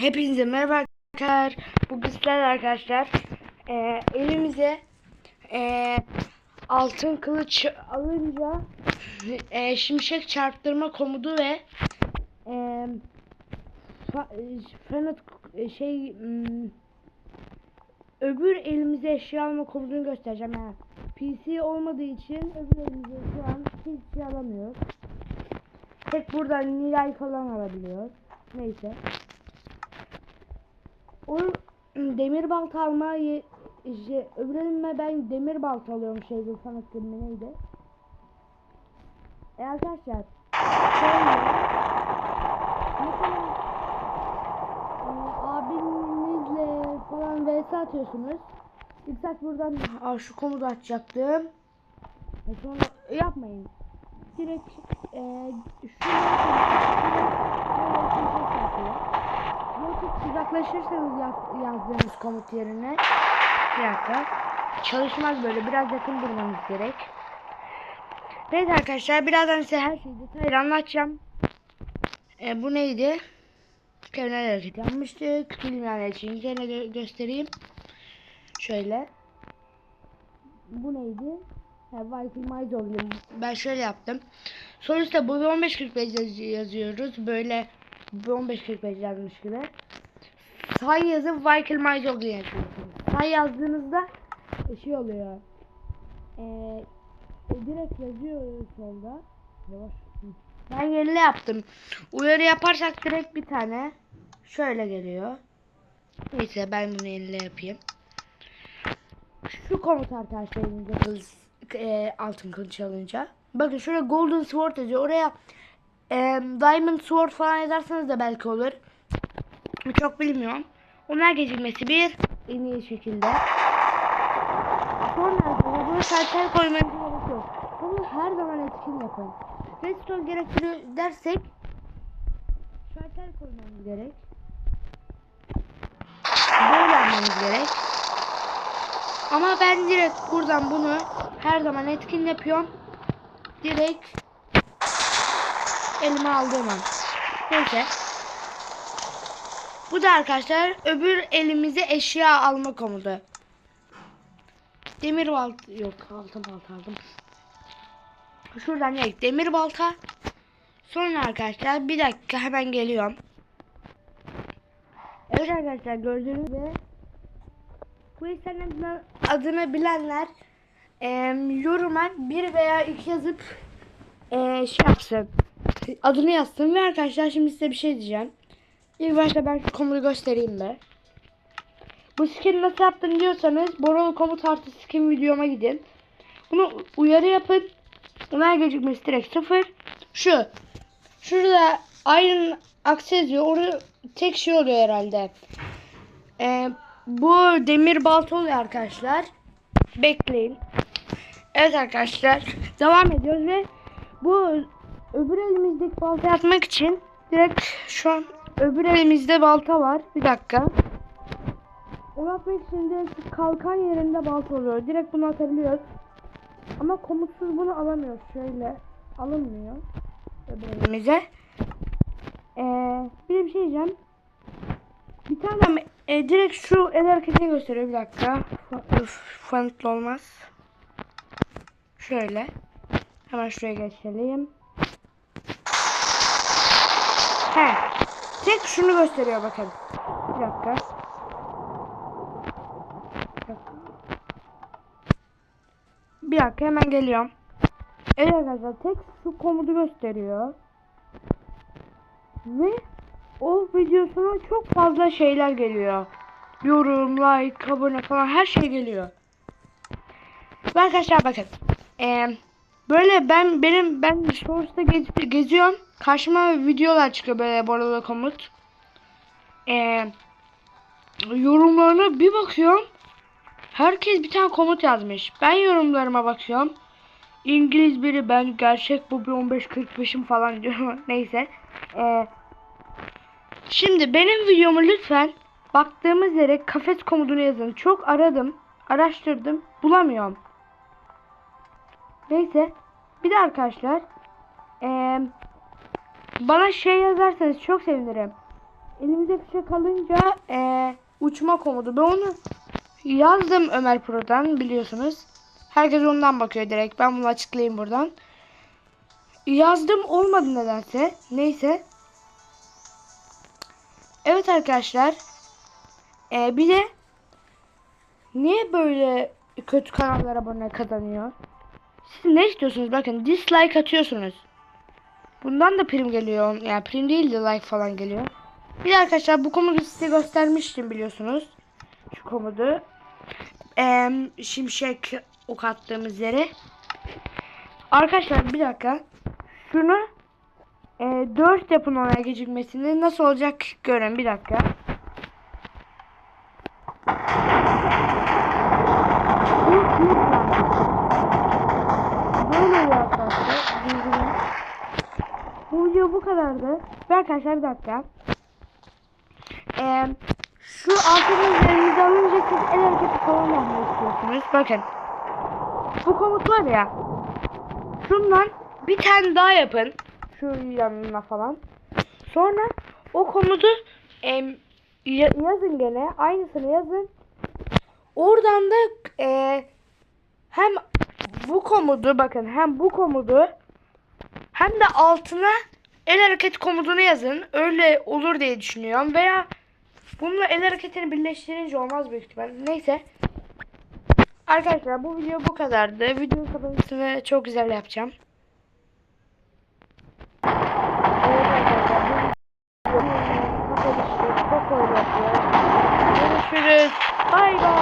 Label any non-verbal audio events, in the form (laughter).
Hepinize merhaba arkadaşlar. Bugün sizlerle arkadaşlar eee, elimize eee, altın kılıç alınca eee, şimşek çarptırma komutu ve fa- fanat şey hmm, öbür elimize eşya alma komutunu göstereceğim. Yani PC olmadığı için öbür elimize şu an hiçbir şey alamıyoruz. Tek buradan Nilay falan alabiliyor. Neyse. O demir balta alma ye- şey, öbür ben demir balta alıyorum şeyde sanat filmi neydi? E arkadaşlar şöyle mesela e, abinizle falan vs atıyorsunuz. İlk buradan Aa, şu komutu açacaktım. E sonra yapmayın. Direkt e, şu Artık uzaklaşırsanız yaz- yazdığınız komut yerine bir dakika çalışmaz böyle biraz yakın durmanız gerek. Evet arkadaşlar birazdan size her şeyi detaylı anlatacağım. E, bu neydi? Kevner hareket yapmıştık. Bilmeyenler için yine gö- göstereyim. Şöyle. Bu neydi? Viking oluyor. Ben şöyle yaptım. Sonuçta bu 1545 yaz- yazıyoruz. Böyle 1545 yazmış gibi. Say yazıp Viking Might oluyor yazıyorsunuz. Say yazdığınızda şey oluyor. Ee, direkt yazıyor solda. Yavaş. Ben yerine yaptım. Uyarı yaparsak direkt bir tane şöyle geliyor. Neyse ben bunu yerine yapayım. Şu komut arkadaşlar kılıç, e, altın kılıç alınca. Bakın şuraya Golden Sword yazıyor. Oraya Diamond Sword falan yazarsanız da belki olur. Çok bilmiyorum. Onlar gecikmesi bir en iyi şekilde. Sonra bunu şalter koymanız gerek yok. Bunu her zaman etkin yapın. Redstone gerektiriyor dersek şalter koymamız gerek. Böyle yapmamız gerek. Ama ben direkt buradan bunu her zaman etkin yapıyorum. Direkt elime aldığım an. Neyse. Bu da arkadaşlar öbür elimize eşya alma komutu. Demir balta yok altın balta aldım. Şuradan direkt demir balta. Sonra arkadaşlar bir dakika hemen geliyorum. Evet arkadaşlar gördüğünüz gibi bu insanın adını bilenler e, yoruma bir veya iki yazıp e, şey yapsın. Adını yazsın ve arkadaşlar şimdi size bir şey diyeceğim. İlk başta ben şu komutu göstereyim be. Bu skin nasıl yaptım diyorsanız Borolu komut artı skin videoma gidin. Bunu uyarı yapın. Ömer gecikmesi direkt sıfır. Şu. Şurada Iron Axe yazıyor. Orada tek şey oluyor herhalde. Ee, bu demir balta oluyor arkadaşlar. Bekleyin. Evet arkadaşlar. Devam ediyoruz ve bu öbür elimizdeki balta atmak için direkt şu an öbür elimizde balta var. Bir dakika. Onu atmak için direkt kalkan yerinde balta oluyor. Direkt bunu atabiliyoruz. Ama komutsuz bunu alamıyoruz. Şöyle alınmıyor. Öbür elimize. Ee, bir de bir şey diyeceğim. Bir tane e, direkt şu el hareketini gösteriyor. Bir dakika. Fanıtlı olmaz. Şöyle. Hemen şuraya geçelim. He. Tek şunu gösteriyor bakın. Bir dakika. Bir dakika hemen geliyorum. Evet arkadaşlar tek şu komutu gösteriyor. Ve o videosuna çok fazla şeyler geliyor. Yorum, like, abone falan her şey geliyor. Ve arkadaşlar bakın. Ee, böyle ben benim ben sonuçta gez, geziyorum. Karşıma videolar çıkıyor böyle borulu komut. Ee, yorumlarına bir bakıyorum. Herkes bir tane komut yazmış. Ben yorumlarıma bakıyorum. İngiliz biri ben gerçek bu bir 15-45'im falan diyor. (laughs) Neyse. Ee, şimdi benim videomu lütfen baktığımız yere kafes komutunu yazın. Çok aradım. Araştırdım. Bulamıyorum. Neyse. Bir de arkadaşlar. Ee, bana şey yazarsanız çok sevinirim. elimize fişek alınca eee, uçma komutu. Ben onu yazdım Ömer Pro'dan biliyorsunuz. Herkes ondan bakıyor direkt. Ben bunu açıklayayım buradan. Yazdım olmadı nedense. Neyse. Evet arkadaşlar. Eee, bir de niye böyle kötü kanallar abone kazanıyor? Siz ne istiyorsunuz? Bakın dislike atıyorsunuz. Bundan da prim geliyor. Yani prim değil de like falan geliyor. Bir arkadaşlar bu komutu size göstermiştim biliyorsunuz. Şu komutu. Ee, şimşek ok attığımız yere. Arkadaşlar bir dakika. Şunu e, 4 yapın oraya gecikmesini. Nasıl olacak görün bir dakika. Bu lütfen. Böyle oluyor arkadaşlar. Bildirim. Bu video bu kadardı. Ve arkadaşlar bir dakika. Ee, şu altın üzerinizi alınca siz el hareketi falan yapmayı istiyorsunuz. Bakın. Bu komut var ya. Şundan bir tane daha yapın. Şu yanına falan. Sonra o komutu ya- yazın gene. Aynısını yazın. Oradan da e, hem bu komudu bakın hem bu komudu hem de altına el hareket komutunu yazın. Öyle olur diye düşünüyorum. Veya bununla el hareketini birleştirince olmaz büyük ihtimal. Neyse. Arkadaşlar bu video bu kadardı. Videonun kapanışını çok güzel yapacağım. Görüşürüz. Bay bay.